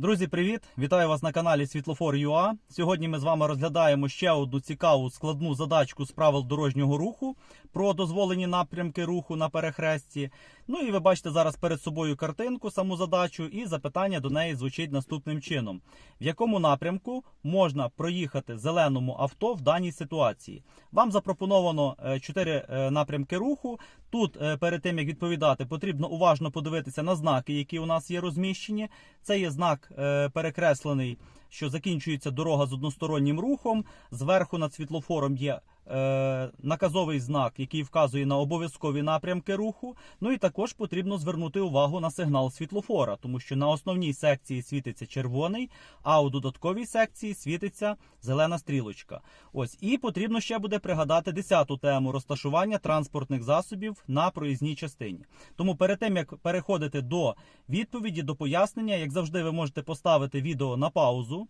Друзі, привіт! Вітаю вас на каналі Світлофор ЮА. Сьогодні ми з вами розглядаємо ще одну цікаву складну задачку з правил дорожнього руху про дозволені напрямки руху на перехресті. Ну і ви бачите зараз перед собою картинку, саму задачу, і запитання до неї звучить наступним чином: в якому напрямку можна проїхати зеленому авто в даній ситуації? Вам запропоновано е, чотири е, напрямки руху. Тут е, перед тим як відповідати, потрібно уважно подивитися на знаки, які у нас є розміщені. Це є знак е, перекреслений, що закінчується дорога з одностороннім рухом. Зверху над світлофором є наказовий знак, який вказує на обов'язкові напрямки руху. Ну і також потрібно звернути увагу на сигнал світлофора, тому що на основній секції світиться червоний, а у додатковій секції світиться зелена стрілочка. Ось і потрібно ще буде пригадати 10-ту тему розташування транспортних засобів на проїзній частині. Тому перед тим як переходити до відповіді, до пояснення, як завжди, ви можете поставити відео на паузу.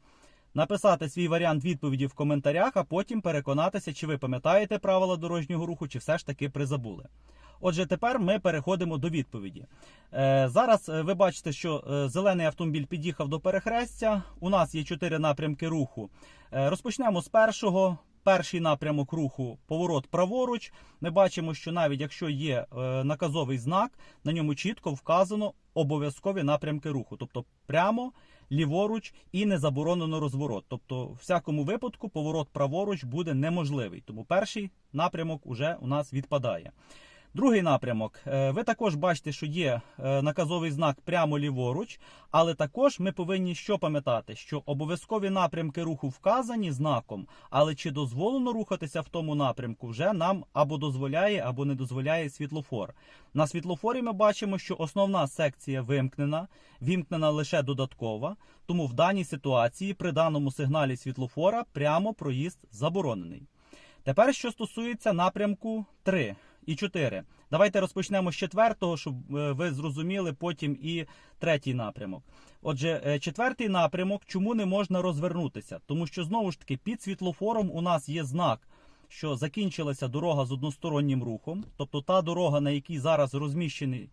Написати свій варіант відповіді в коментарях, а потім переконатися, чи ви пам'ятаєте правила дорожнього руху, чи все ж таки призабули. Отже, тепер ми переходимо до відповіді. Е, зараз е, ви бачите, що е, зелений автомобіль під'їхав до перехрестя. У нас є чотири напрямки руху. Е, розпочнемо з першого. Перший напрямок руху поворот праворуч. Ми бачимо, що навіть якщо є е, наказовий знак, на ньому чітко вказано обов'язкові напрямки руху, тобто прямо, ліворуч і не заборонено розворот. Тобто, в всякому випадку поворот праворуч буде неможливий. Тому перший напрямок уже у нас відпадає. Другий напрямок. Е, Ви також бачите, що є е, наказовий знак прямо ліворуч, але також ми повинні що пам'ятати, що обов'язкові напрямки руху вказані знаком, але чи дозволено рухатися в тому напрямку, вже нам або дозволяє, або не дозволяє світлофор. На світлофорі ми бачимо, що основна секція вимкнена, вімкнена лише додаткова, тому в даній ситуації при даному сигналі світлофора прямо проїзд заборонений. Тепер, що стосується напрямку 3 і 4. Давайте розпочнемо з четвертого, щоб е, ви зрозуміли потім і третій напрямок. Отже, е, четвертий напрямок, чому не можна розвернутися? Тому що знову ж таки під світлофором у нас є знак, що закінчилася дорога з одностороннім рухом, тобто та дорога, на якій зараз розміщений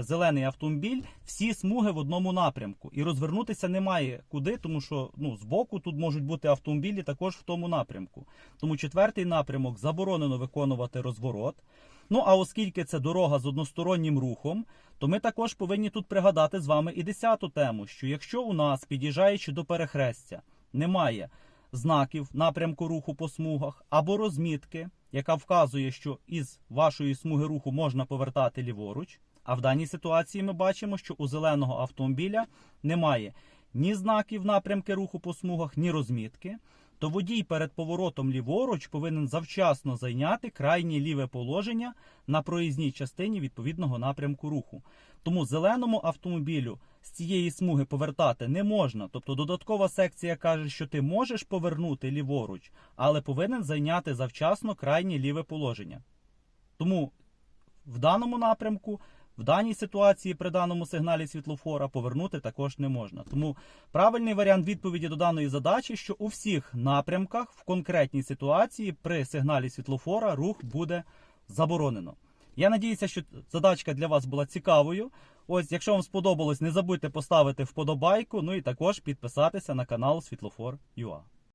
зелений автомобіль, всі смуги в одному напрямку. І розвернутися немає куди, тому що ну, збоку тут можуть бути автомобілі також в тому напрямку. Тому четвертий напрямок заборонено виконувати розворот. Ну а оскільки це дорога з одностороннім рухом, то ми також повинні тут пригадати з вами і десяту тему: що якщо у нас, під'їжджаючи до перехрестя, немає знаків напрямку руху по смугах або розмітки, яка вказує, що із вашої смуги руху можна повертати ліворуч. А в даній ситуації ми бачимо, що у зеленого автомобіля немає ні знаків напрямки руху по смугах, ні розмітки. То водій перед поворотом ліворуч повинен завчасно зайняти крайнє ліве положення на проїзній частині відповідного напрямку руху. Тому зеленому автомобілю з цієї смуги повертати не можна. Тобто додаткова секція каже, що ти можеш повернути ліворуч, але повинен зайняти завчасно крайнє ліве положення. Тому в даному напрямку, в даній ситуації при даному сигналі світлофора повернути також не можна. Тому правильний варіант відповіді до даної задачі, що у всіх напрямках в конкретній ситуації при сигналі світлофора рух буде заборонено. Я надіюся, що задачка для вас була цікавою. Ось, якщо вам сподобалось, не забудьте поставити вподобайку, ну і також підписатися на канал Світлофор.ua.